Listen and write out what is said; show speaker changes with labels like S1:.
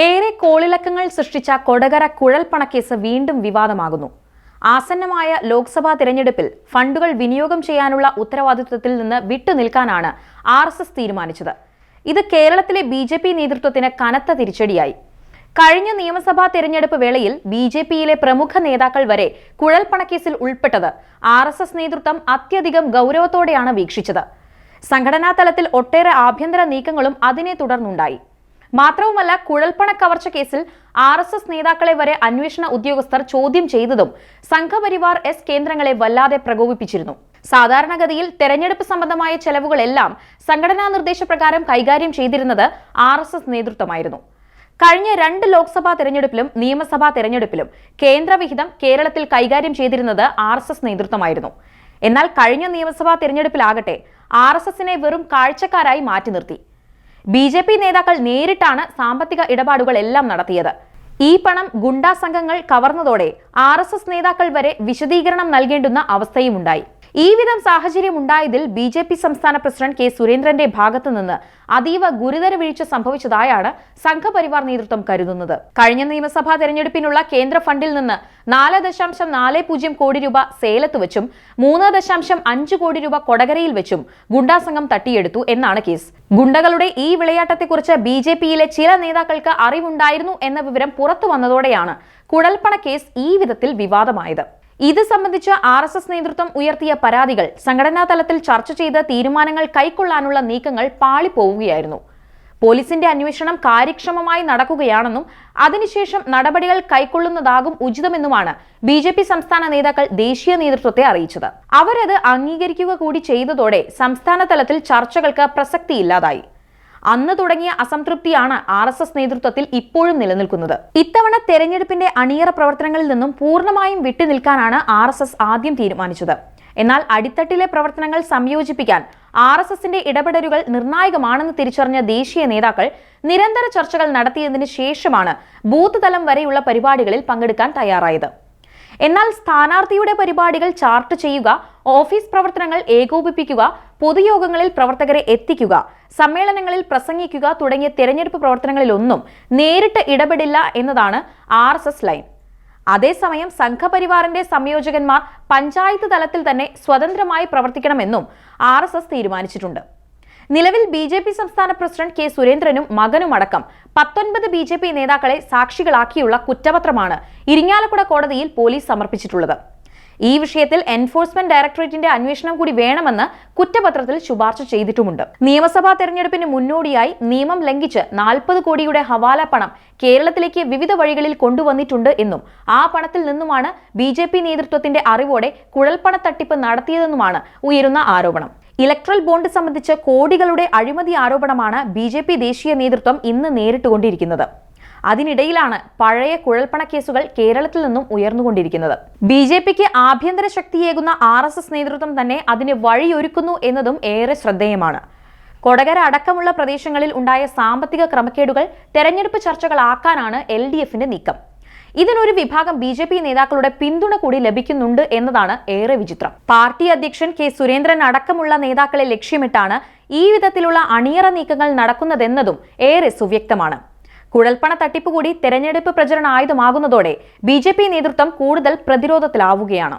S1: ഏറെ കോളിളക്കങ്ങൾ സൃഷ്ടിച്ച കൊടകര കുഴൽപ്പണക്കേസ് വീണ്ടും വിവാദമാകുന്നു. ആസന്നമായ ലോക്സഭാ തിരഞ്ഞെടുപ്പിൽ ഫണ്ടുകൾ വിനിയോഗം ചെയ്യാനുള്ള ഉത്തരവാദിത്വത്തിൽ നിന്ന് വിട്ടുനിൽക്കാനാണ് ആർ എസ് എസ് തീരുമാനിച്ചത്. ഇത് കേരളത്തിലെ ബി ജെ പി നേതൃത്വത്തിന് കനത്ത തിരിച്ചടിയായി. കഴിഞ്ഞ നിയമസഭാ തെരഞ്ഞെടുപ്പ് വേളയിൽ ബി ജെ പിയിലെ പ്രമുഖ നേതാക്കൾ വരെ കുഴൽപ്പണക്കേസിൽ ഉൾപ്പെട്ടത് ആർ എസ് എസ് നേതൃത്വം അത്യധികം ഗൗരവത്തോടെയാണ് വീക്ഷിച്ചത്. സംഘടനാ തലത്തിൽ ഒട്ടേറെ ആഭ്യന്തര നീക്കങ്ങളും അതിനെ തുടർന്നുണ്ടായി. മാത്രവുമല്ല കുഴൽപ്പണ കവർച്ച കേസിൽ ആർ എസ് എസ് നേതാക്കളെ വരെ അന്വേഷണ ഉദ്യോഗസ്ഥർ ചോദ്യം ചെയ്തതും സംഘപരിവാർ എസ് കേന്ദ്രങ്ങളെ വല്ലാതെ പ്രകോപിപ്പിച്ചിരുന്നു. സാധാരണഗതിയിൽ തെരഞ്ഞെടുപ്പ് സംബന്ധമായ ചെലവുകളെല്ലാം സംഘടനാ നിർദ്ദേശപ്രകാരം കൈകാര്യം ചെയ്തിരുന്നത് ആർ എസ് എസ് നേതൃത്വമായിരുന്നു. കഴിഞ്ഞ രണ്ട് ലോക്സഭാ തെരഞ്ഞെടുപ്പിലും നിയമസഭാ തെരഞ്ഞെടുപ്പിലും കേന്ദ്രവിഹിതം കേരളത്തിൽ കൈകാര്യം ചെയ്തിരുന്നത് ആർ എസ് എസ് നേതൃത്വമായിരുന്നു. എന്നാൽ കഴിഞ്ഞ നിയമസഭാ തെരഞ്ഞെടുപ്പിലാകട്ടെ ആർ എസ് എസിനെ വെറും കാഴ്ചക്കാരായി മാറ്റി നിർത്തി. ബി ജെ പി നേതാക്കൾ നേരിട്ടാണ് സാമ്പത്തിക ഇടപാടുകളെല്ലാം നടത്തിയത്. ഈ പണം ഗുണ്ടാ സംഘങ്ങൾ കവർന്നതോടെ ആർ നേതാക്കൾ വരെ വിശദീകരണം നൽകേണ്ടുന്ന അവസ്ഥയുമുണ്ടായി. ഈ വിധം സാഹചര്യം ഉണ്ടായതിൽ ബി ജെ പി സംസ്ഥാന പ്രസിഡന്റ് കെ സുരേന്ദ്രന്റെ ഭാഗത്തു നിന്ന് അതീവ ഗുരുതര വീഴ്ച സംഭവിച്ചതായാണ് സംഘപരിവാർ നേതൃത്വം കരുതുന്നത്. കഴിഞ്ഞ നിയമസഭാ തെരഞ്ഞെടുപ്പിനുള്ള കേന്ദ്ര ഫണ്ടിൽ നിന്ന് നാല് ദശാംശം നാല് പൂജ്യം കോടി രൂപ സേലത്ത് വെച്ചും മൂന്ന് ദശാംശം അഞ്ച് കോടി രൂപ കൊടകരയിൽ വെച്ചും ഗുണ്ടാസംഘം തട്ടിയെടുത്തു എന്നാണ് കേസ്. ഗുണ്ടകളുടെ ഈ വിളയാട്ടത്തെക്കുറിച്ച് ബി ജെ പിയിലെ ചില നേതാക്കൾക്ക് അറിവുണ്ടായിരുന്നു എന്ന വിവരം പുറത്തു വന്നതോടെയാണ് കുഴൽപ്പണ കേസ് ഈ വിധത്തിൽ വിവാദമായത്. ഇത് സംബന്ധിച്ച് ആർ എസ് എസ് നേതൃത്വം ഉയർത്തിയ പരാതികൾ സംഘടനാ തലത്തിൽ ചർച്ച ചെയ്ത് തീരുമാനങ്ങൾ കൈക്കൊള്ളാനുള്ള നീക്കങ്ങൾ പാളിപ്പോവുകയായിരുന്നു. പോലീസിന്റെ അന്വേഷണം കാര്യക്ഷമമായി നടക്കുകയാണെന്നും അതിനുശേഷം നടപടികൾ കൈക്കൊള്ളുന്നതാകും ഉചിതമെന്നുമാണ് ബി ജെ പി സംസ്ഥാന നേതാക്കൾ ദേശീയ നേതൃത്വത്തെ അറിയിച്ചത്. അവരത് അംഗീകരിക്കുക കൂടി ചെയ്തതോടെ സംസ്ഥാന തലത്തിൽ ചർച്ചകൾക്ക് പ്രസക്തിയില്ലാതായി. അന്ന് തുടങ്ങിയ അസംതൃപ്തിയാണ് ആർ എസ് എസ് നേതൃത്വത്തിൽ ഇപ്പോഴും നിലനിൽക്കുന്നത്. ഇത്തവണ തെരഞ്ഞെടുപ്പിന്റെ അണിയറ പ്രവർത്തനങ്ങളിൽ നിന്നും പൂർണമായും വിട്ടുനിൽക്കാനാണ് ആർ എസ് എസ് ആദ്യം തീരുമാനിച്ചത്. എന്നാൽ അടിത്തട്ടിലെ പ്രവർത്തനങ്ങൾ സംയോജിപ്പിക്കാൻ ആർ എസ് എസിന്റെ ഇടപെടലുകൾ നിർണായകമാണെന്ന് തിരിച്ചറിഞ്ഞ ദേശീയ നേതാക്കൾ നിരന്തര ചർച്ചകൾ നടത്തിയതിനു ശേഷമാണ് ബൂത്ത് തലം വരെയുള്ള പരിപാടികളിൽ പങ്കെടുക്കാൻ തയ്യാറായത്. എന്നാൽ സ്ഥാനാർത്ഥിയുടെ പരിപാടികൾ ചാർട്ട് ചെയ്യുക ഓഫീസ് പ്രവർത്തനങ്ങൾ ഏകോപിപ്പിക്കുക പൊതുയോഗങ്ങളിൽ പ്രവർത്തകരെ എത്തിക്കുക സമ്മേളനങ്ങളിൽ പ്രസംഗിക്കുക തുടങ്ങിയ തെരഞ്ഞെടുപ്പ് പ്രവർത്തനങ്ങളിലൊന്നും നേരിട്ട് ഇടപെടില്ല എന്നതാണ് ആർ എസ് ലൈൻ. അതേസമയം സംഘപരിവാറിന്റെ സംയോജകന്മാർ പഞ്ചായത്ത് തലത്തിൽ തന്നെ സ്വതന്ത്രമായി പ്രവർത്തിക്കണമെന്നും ആർ തീരുമാനിച്ചിട്ടുണ്ട്. നിലവിൽ ബി ജെ പി സംസ്ഥാന പ്രസിഡന്റ് കെ സുരേന്ദ്രനും മകനുമടക്കം പത്തൊൻപത് ബി ജെ പി നേതാക്കളെ സാക്ഷികളാക്കിയുള്ള കുറ്റപത്രമാണ് ഇരിങ്ങാലക്കുട കോടതിയിൽ പോലീസ് സമർപ്പിച്ചിട്ടുള്ളത്. ഈ വിഷയത്തിൽ എൻഫോഴ്സ്മെന്റ് ഡയറക്ടറേറ്റിന്റെ അന്വേഷണം കൂടി വേണമെന്ന് കുറ്റപത്രത്തിൽ ശുപാർശ ചെയ്തിട്ടുമുണ്ട്. നിയമസഭാ തെരഞ്ഞെടുപ്പിന് മുന്നോടിയായി നിയമം ലംഘിച്ച് നാൽപ്പത് കോടിയുടെ ഹവാല പണം കേരളത്തിലേക്ക് വിവിധ വഴികളിൽ കൊണ്ടുവന്നിട്ടുണ്ട് എന്നും ആ പണത്തിൽ നിന്നുമാണ് ബി നേതൃത്വത്തിന്റെ അറിവോടെ കുഴൽപ്പണ തട്ടിപ്പ് നടത്തിയതെന്നുമാണ് ഉയരുന്ന ആരോപണം. ഇലക്ട്രൽ ബോണ്ട് സംബന്ധിച്ച് കോടികളുടെ അഴിമതി ആരോപണമാണ് ബി ജെ പി ദേശീയ നേതൃത്വം ഇന്ന് നേരിട്ടുകൊണ്ടിരിക്കുന്നത്. അതിനിടയിലാണ് പഴയ കുഴൽപ്പണ കേസുകൾ കേരളത്തിൽ നിന്നും ഉയർന്നുകൊണ്ടിരിക്കുന്നത്. ബി ജെ പിക്ക് ആഭ്യന്തര ശക്തിയേകുന്ന ആർ എസ് എസ് നേതൃത്വം തന്നെ അതിന് വഴിയൊരുക്കുന്നു എന്നതും ഏറെ ശ്രദ്ധേയമാണ്. കൊടകര അടക്കമുള്ള പ്രദേശങ്ങളിൽ ഉണ്ടായ സാമ്പത്തിക ക്രമക്കേടുകൾ തെരഞ്ഞെടുപ്പ് ചർച്ചകളാക്കാനാണ് എൽ ഡി എഫിന്റെ നീക്കം. ഇതിനൊരു വിഭാഗം ബി ജെ പി നേതാക്കളുടെ പിന്തുണ കൂടി ലഭിക്കുന്നുണ്ട് എന്നതാണ് ഏറെ വിചിത്രം. പാർട്ടി അധ്യക്ഷൻ കെ സുരേന്ദ്രൻ അടക്കമുള്ള നേതാക്കളെ ലക്ഷ്യമിട്ടാണ് ഈ വിധത്തിലുള്ള അണിയറ നീക്കങ്ങൾ നടക്കുന്നതെന്നതും ഏറെ സുവ്യക്തമാണ്. കുഴൽപ്പണ തട്ടിപ്പ് കൂടി തെരഞ്ഞെടുപ്പ് പ്രചരണ ആയുധമാകുന്നതോടെ ബി നേതൃത്വം കൂടുതൽ പ്രതിരോധത്തിലാവുകയാണ്.